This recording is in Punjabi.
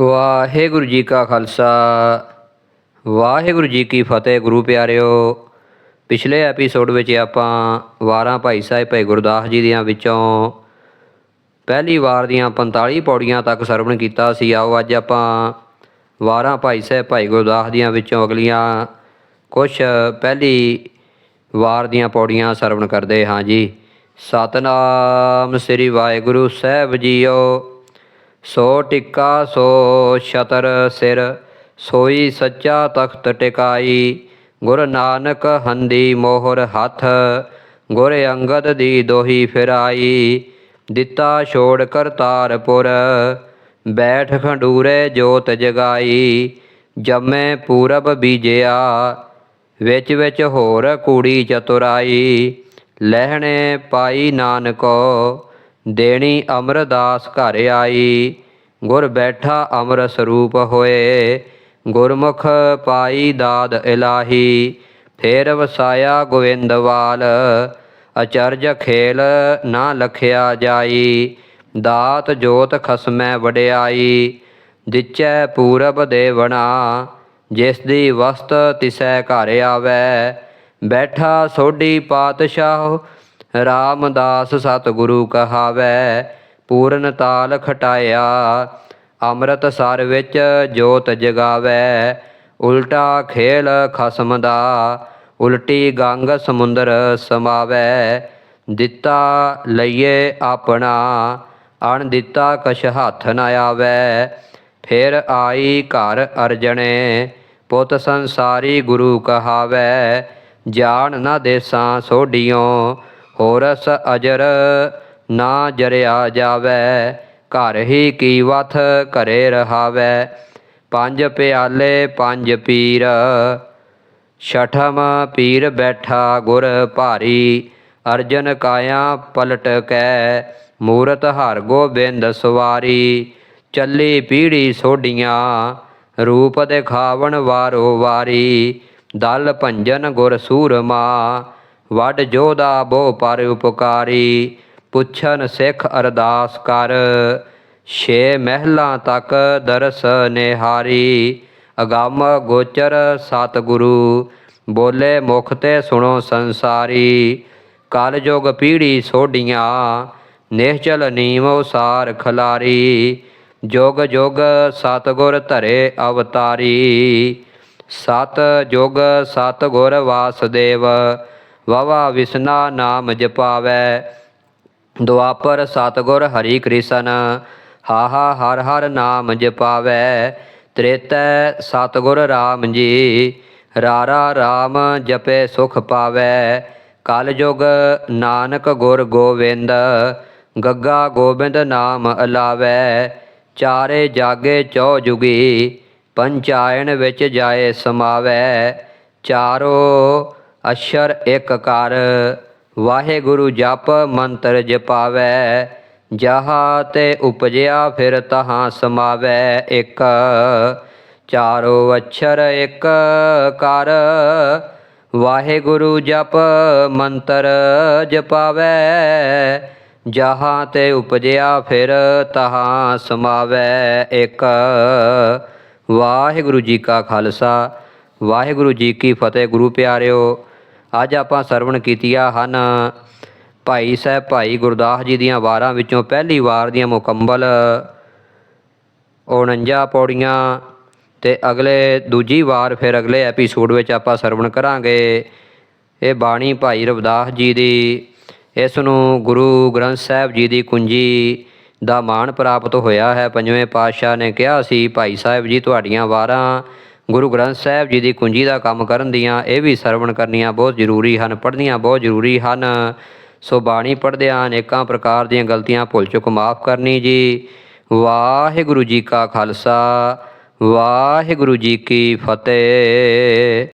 ਵਾਹਿਗੁਰੂ ਜੀ ਕਾ ਖਾਲਸਾ। ਵਾਹਿਗੁਰੂ ਜੀ ਕੀ ਫਤਿਹ ਗੁਰੂ ਪਿਆਰਿਓ। ਪਿਛਲੇ ਐਪੀਸੋਡ ਵਿੱਚ ਆਪਾਂ ਵਾਰਾਂ ਭਾਈ ਸਾਹਿਬ ਭਾਈ ਗੁਰਦਾਸ ਜੀ ਦੀਆਂ ਵਿੱਚੋਂ ਪਹਿਲੀ ਵਾਰ ਦੀਆਂ 45 ਪੌੜੀਆਂ ਤੱਕ ਸਰਵਣ ਕੀਤਾ ਸੀ। ਆਓ ਅੱਜ ਆਪਾਂ ਵਾਰਾਂ ਭਾਈ ਸਾਹਿਬ ਭਾਈ ਗੁਰਦਾਸ ਦੀਆਂ ਵਿੱਚੋਂ ਅਗਲੀਆਂ ਕੁਝ ਪਹਿਲੀ ਵਾਰ ਦੀਆਂ ਪੌੜੀਆਂ ਸਰਵਣ ਕਰਦੇ ਹਾਂ ਜੀ। ਸਤਨਾਮ ਸ੍ਰੀ ਵਾਹਿਗੁਰੂ ਸਾਹਿਬ ਜੀਓ। ਸੋ ਟਿੱਕਾ, ਸੋ ਛਤਰ ਸਿਰ, ਸੋਈ ਸੱਚਾ ਤਖਤ ਟਿਕਾਈ। ਗੁਰ ਨਾਨਕ ਹੰਦੀ ਮੋਹਰ ਹੱਥ, ਗੁਰ ਅੰਗਦ ਦੀ ਦੋਹੀ ਫਿਰਾਈ। ਦਿੱਤਾ ਛੋੜ ਕਰਤਾਰਪੁਰ, ਬੈਠ ਖੰਡੂਰੇ ਜੋਤ ਜਗਾਈ। ਜੰਮੇ ਪੂਰਬ ਬੀਜਿਆ, ਵਿੱਚ ਵਿੱਚ ਹੋਰ ਕੂੜੀ ਚਤੁਰਾਈ। ਲਹਿਣੇ ਪਾਈ ਨਾਨਕੋ ਦੇਣੀ ਅਮਰਦਾਸ ਘਰ ਆਈ। ਗੁਰ ਬੈਠਾ ਅਮਰ ਸਰੂਪ ਹੋਏ। ਗੁਰਮੁਖ ਪਾਈ ਦਾਦ ਇਲਾਹੀ। ਫੇਰ ਵਸਾਇਆ ਗੋਵਿੰਦਵਾਲ ਅਚਰਜ ਖੇਲ ਨਾ ਲਖਿਆ ਜਾਈ। ਦਾਤ ਜੋਤ ਖਸਮੈ ਵਡਿਆਈ। ਦਿਚੈ ਪੂਰਬ ਦੇਵਣਾ। ਜਿਸ ਦੀ ਵਸਤ ਤਿਸੈ ਘਰ ਆਵੈ। ਬੈਠਾ ਸੋਢੀ ਪਾਤਸ਼ਾਹ ਰਾਮਦਾਸ ਸਤਿਗੁਰੂ ਕਹਾਵੈ, ਪੂਰਨ ਤਾਲ ਖਟਾਇਆ, ਅੰਮ੍ਰਿਤ ਸਰ ਵਿੱਚ ਜੋਤ ਜਗਾਵੈ, ਉਲਟਾ ਖੇਲ ਖਸਮ ਦਾ, ਉਲਟੀ ਗੰਗ ਸਮੁੰਦਰ ਸਮਾਵੈ, ਦਿੱਤਾ ਲਈਏ ਆਪਣਾ, ਅਣ ਦਿੱਤਾ ਕਛ ਹੱਥ ਨ ਆਵੈ, ਫਿਰ ਆਈ ਘਰ ਅਰਜਣੇ, ਪੁੱਤ ਸੰਸਾਰੀ ਗੁਰੂ ਕਹਾਵੈ, ਜਾਣ ਨਾ ਦੇਸਾਂ ਸੋਢਿਓ ਹੋਰਸ ਅਜਰ ਨਾ ਜਰਿਆ ਜਾਵੈ, ਘਰ ਹੀ ਕੀ ਵਥ ਘਰੇ ਰਹਾਵੈ। ਪੰਜ ਪਿਆਲੇ, ਪੰਜ ਪੀਰ, ਛਠਮ ਪੀਰ ਬੈਠਾ ਗੁਰ ਭਾਰੀ। ਅਰਜਨ ਕਾਇਆ ਪਲਟ ਕੈ, ਮੂਰਤ ਹਰ ਗੋਬਿੰਦ ਸਵਾਰੀ। ਚੱਲੀ ਪੀੜੀ ਸੋਡੀਆਂ ਰੂਪ ਦਿਖਾਵਣ ਵਾਰੋ ਵਾਰੀ। ਦਲ ਭੰਜਨ ਗੁਰ ਸੂਰਮਾ ਵੱਡ ਜੋਦਾ ਬੋ ਪਰ ਉਪਕਾਰੀ, ਪੁੱਛਨ ਸਿੱਖ ਅਰਦਾਸ ਕਰ। ਛੇ ਮਹਿਲਾਂ ਤੱਕ ਦਰਸ ਨਿਹਾਰੀ, ਅਗੰਮ ਗੋਚਰ ਸਤਿਗੁਰੂ, ਬੋਲੇ ਮੁਖ ਤੇ ਸੁਣੋ ਸੰਸਾਰੀ। ਕਲ ਯੁਗ ਪੀੜੀ ਸੋਡੀਆਂ ਨਿਹਚਲ ਨੀਮ ਉਸਾਰ ਖਲਾਰੀ। ਜੁਗ ਜੁਗ ਸਤਿਗੁਰ ਧਰੇ ਅਵਤਾਰੀ। ਸਤ ਜੁਗ ਸਤਿਗੁਰ ਵਾਸਦੇਵ ਵਵਾ ਵਿਸਨਾ ਨਾਮ ਜਪਾਵੈ। ਦੁਆਪਰ ਸਤਿਗੁਰ ਹਰੀ ਕ੍ਰਿਸ਼ਨ ਹਾਹਾ ਹਰ ਹਰ ਨਾਮ ਜਪਾਵੈ। ਤ੍ਰੇਤੈ ਸਤਿਗੁਰ ਰਾਮ ਜੀ ਰਾਰਾ ਰਾਮ ਜਪੇ ਸੁਖ ਪਾਵੈ। ਕਲ ਨਾਨਕ ਗੁਰ ਗੋਬਿੰਦ, ਗੱਗਾ ਗੋਬਿੰਦ ਨਾਮ ਅਲਾਵੈ। ਚਾਰੇ ਜਾਗੇ ਚੌ ਜੁਗੀ, ਪੰਚਾਇਣ ਵਿੱਚ ਜਾਏ ਸਮਾਵੈ। ਚਾਰੋ ਅਸ਼ਰ ਇੱਕ ਕਰ। ਵਾਹਿਗੁਰੂ ਜਪ ਮੰਤਰ ਜਪਾਵੈ, ਜਹਾਂ ਤੇ ਉਪਜਿਆ ਫਿਰ ਤਹਾਂ ਸਮਾਵੈ ਇੱਕ। ਚਾਰੋ ਅਛਰ ਇੱਕ ਕਰ। ਵਾਹਿਗੁਰੂ ਜਪ ਮੰਤਰ ਜਪਾਵੈ, ਜਹਾਂ ਤੇ ਉਪਜਿਆ ਫਿਰ ਤਹਾਂ ਸਮਾਵੈ ਇੱਕ। ਵਾਹਿਗੁਰੂ ਜੀ ਕਾ ਖਾਲਸਾ, ਵਾਹਿਗੁਰੂ ਜੀ ਕੀ ਫਤਿਹ ਗੁਰੂ ਪਿਆਰਿਓ। ਅੱਜ ਆਪਾਂ ਸਰਵਣ ਕੀਤੀਆਂ ਹਨ। ਭਾਈ ਸਾਹਿਬ, ਭਾਈ ਗੁਰਦਾਸ ਜੀ ਦੀਆਂ ਵਾਰਾਂ ਵਿੱਚੋਂ ਪਹਿਲੀ ਵਾਰ ਦੀਆਂ ਮੁਕੰਮਲ 49 ਪੌੜੀਆਂ ਤੇ ਅਗਲੇ ਦੂਜੀ ਵਾਰ ਫਿਰ ਅਗਲੇ ਐਪੀਸੋਡ ਵਿੱਚ ਆਪਾਂ ਸਰਵਣ ਕਰਾਂਗੇ। ਇਹ ਬਾਣੀ ਭਾਈ ਰਵਿਦਾਸ ਜੀ ਦੀ, ਇਸ ਨੂੰ ਗੁਰੂ ਗ੍ਰੰਥ ਸਾਹਿਬ ਜੀ ਦੀ ਕੁੰਜੀ ਦਾ ਮਾਣ ਪ੍ਰਾਪਤ ਹੋਇਆ ਹੈ। ਪੰਜਵੇਂ ਪਾਤਸ਼ਾਹ ਨੇ ਕਿਹਾ ਸੀ, ਭਾਈ ਸਾਹਿਬ ਜੀ, ਤੁਹਾਡੀਆਂ ਵਾਰਾਂ ਗੁਰੂ ਗ੍ਰੰਥ ਸਾਹਿਬ ਜੀ ਦੀ ਕੁੰਜੀ ਦਾ ਕੰਮ ਕਰਨ ਦੀਆਂ ਇਹ ਵੀ ਸਰਵਣ ਕਰਨੀਆਂ ਬਹੁਤ ਜ਼ਰੂਰੀ ਹਨ, ਪੜ੍ਹਨੀਆਂ ਬਹੁਤ ਜ਼ਰੂਰੀ ਹਨ। ਸੋ ਬਾਣੀ ਪੜ੍ਹਦਿਆਂ ਅਨੇਕਾਂ ਪ੍ਰਕਾਰ ਦੀਆਂ ਗਲਤੀਆਂ ਭੁੱਲ ਚੁੱਕ ਮਾਫ ਕਰਨੀ ਜੀ। ਵਾਹਿਗੁਰੂ ਜੀ ਕਾ ਖਾਲਸਾ, ਵਾਹਿਗੁਰੂ ਜੀ ਕੀ ਫਤਿਹ।